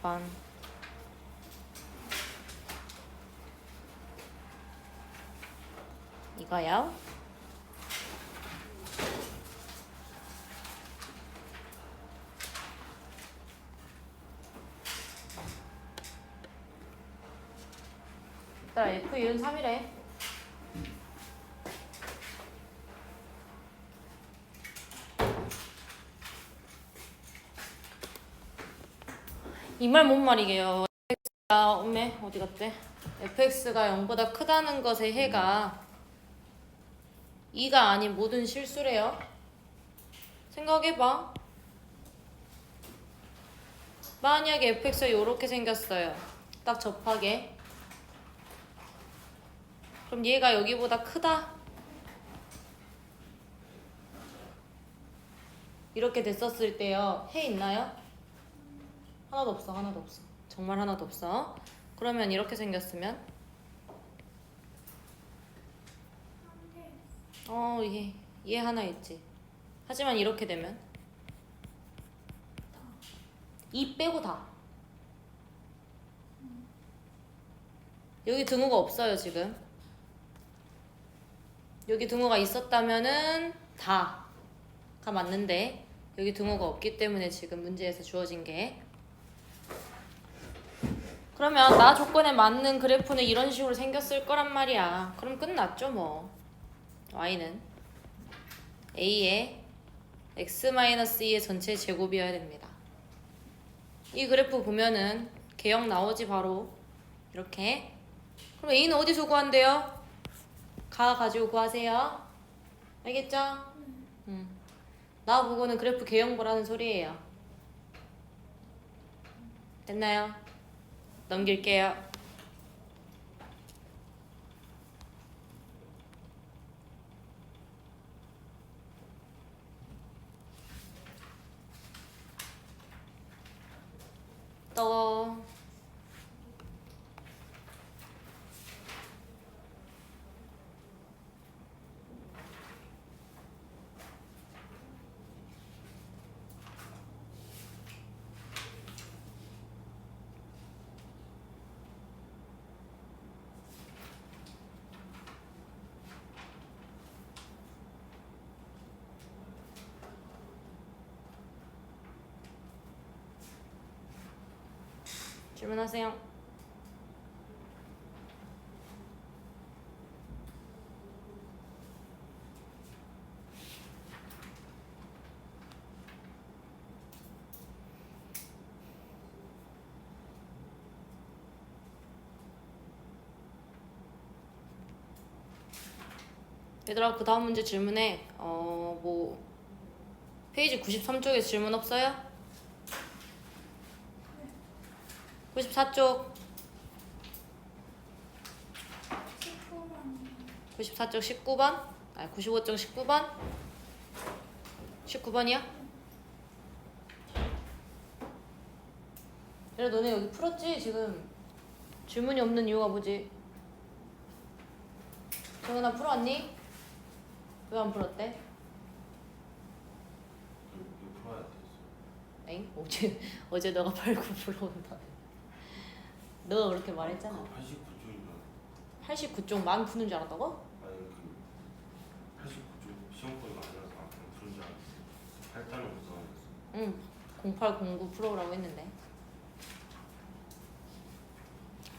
6번 이거요. 일단 F 이은 3이래. 이 말 뭔 말이게요? fx가 엄매 어디 갔대? fx가 0보다 크다는 것의 해가 2가 아닌 모든 실수래요. 생각해봐. 만약에 fx가 이렇게 생겼어요. 딱 접하게. 그럼 얘가 여기보다 크다. 이렇게 됐었을 때요. 해 있나요? 하나도 없어. 하나도 없어. 정말 하나도 없어. 그러면 이렇게 생겼으면 어, 얘, 얘 하나 있지. 하지만 이렇게 되면 이 빼고 다. 여기 등호가 없어요, 지금. 여기 등호가 있었다면은 다가 맞는데 여기 등호가 없기 때문에 지금 문제에서 주어진 게 그러면 나 조건에 맞는 그래프는 이런 식으로 생겼을 거란 말이야. 그럼 끝났죠, 뭐. y는 a의 x-2의 전체 제곱이어야 됩니다. 이 그래프 보면은 개형 나오지 바로 이렇게. 그럼 a는 어디서 구한대요? 가 가지고 구하세요. 알겠죠? 음. 나 보고는 그래프 개형 보라는 소리예요. 됐나요? 넘길게요. 또 질문하세요. 얘들아 그 다음 문제 질문에 어뭐 페이지 93쪽에 질문 없어요? 94쪽 94쪽 19번 아니 95쪽 19번 19번이야? 얘들아 너네 여기 풀었지 지금 질문이 없는 이유가 뭐지? 정은아 풀어왔니? 왜 안 풀었대? 이거 풀어야 돼. 엥? 어제 어제 너가 팔고 풀어온다 너가 그렇게 말했잖아 그 89쪽이면 89쪽 만 푸는 줄 알았다고? 아니 그 89쪽 시험권이가 아니라서 그냥 푸는 줄 알았어. 8단을 구성했어. 응 0809 풀어오라고 했는데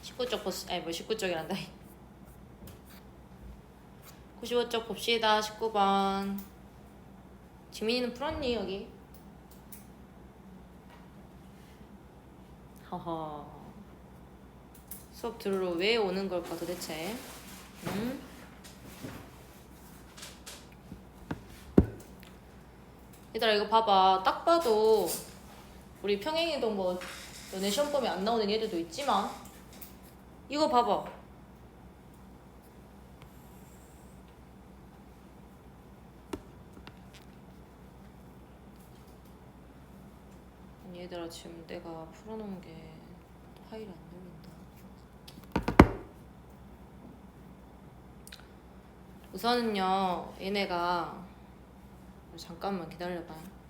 19쪽 보시 아니 뭐 19쪽이란다 95쪽 봅시다 19번 지민이는 풀었니 여기? 허허 수업 들으러 왜 오는 걸까 도대체? 응? 얘들아 이거 봐봐. 딱 봐도 우리 평행이동 뭐 너네 시험 범위 안 나오는 얘들도 있지만 이거 봐봐. 얘들아 지금 내가 풀어놓은 게 파일이 안 열린다 우선은요 얘네가 잠깐만 기다려봐요